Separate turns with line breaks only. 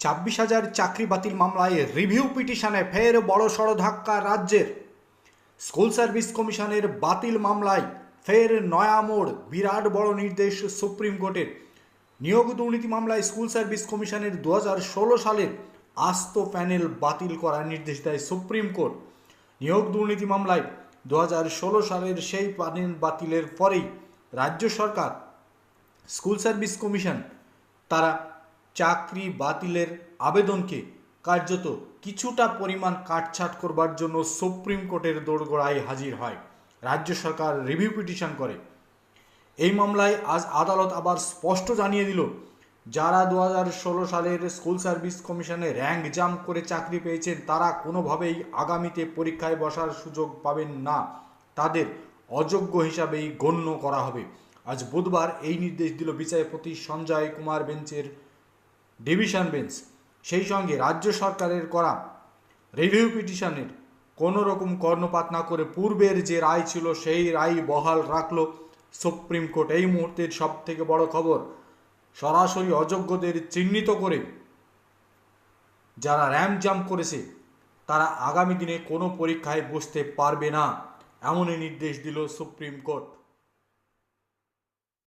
ছাব্বিশ হাজার চাকরি বাতিল মামলায় রিভিউ পিটিশনে ফের বড় সড় ধাক্কা রাজ্যের। স্কুল সার্ভিস কমিশনের বাতিল মামলায় ফের নয়া মোড়, বিরাট বড় নির্দেশ সুপ্রিম কোর্টের। নিয়োগ দুর্নীতি মামলায় স্কুল সার্ভিস কমিশনের দু ষোলো সালের আস্ত প্যানেল বাতিল করার নির্দেশ দেয় সুপ্রিম কোর্ট। নিয়োগ দুর্নীতি মামলায় দু ষোলো সালের সেই প্যানেল বাতিলের পরেই রাজ্য সরকার, স্কুল সার্ভিস কমিশন, তারা চাকরি বাতিলের আবেদনকে কার্যত কিছুটা পরিমাণ কাটছাট করবার জন্য সুপ্রিম কোর্টের দোরগোড়ায় হাজির হয়। রাজ্য সরকার রিভিউ পিটিশন করে। এই মামলায় আজ আদালত আবার স্পষ্ট জানিয়ে দিল, যারা দু সালের স্কুল সার্ভিস কমিশনে র্যাঙ্ক জাম্প করে চাকরি পেয়েছেন, তারা কোনোভাবেই আগামীতে পরীক্ষায় বসার সুযোগ পাবেন না। তাদের অযোগ্য হিসাবেই গণ্য করা হবে। আজ বুধবার এই নির্দেশ দিল বিচারপতি সঞ্জয় কুমার বেঞ্চের ডিভিশন বেঞ্চ, সেই সঙ্গে রাজ্য সরকারের করা রিভিউ পিটিশনের কোনো রকম কর্ণপাত না করে পূর্বের যে রায় ছিল সেই রায় বহাল রাখল সুপ্রিম কোর্ট। এই মুহূর্তের সব থেকে বড় খবর, সরাসরি অযোগ্যদের চিহ্নিত করে যারা র্যাম্প জাম্প করেছে, তারা আগামী দিনে কোনো পরীক্ষায় বসতে পারবে না, এমনই নির্দেশ দিল সুপ্রিম কোর্ট।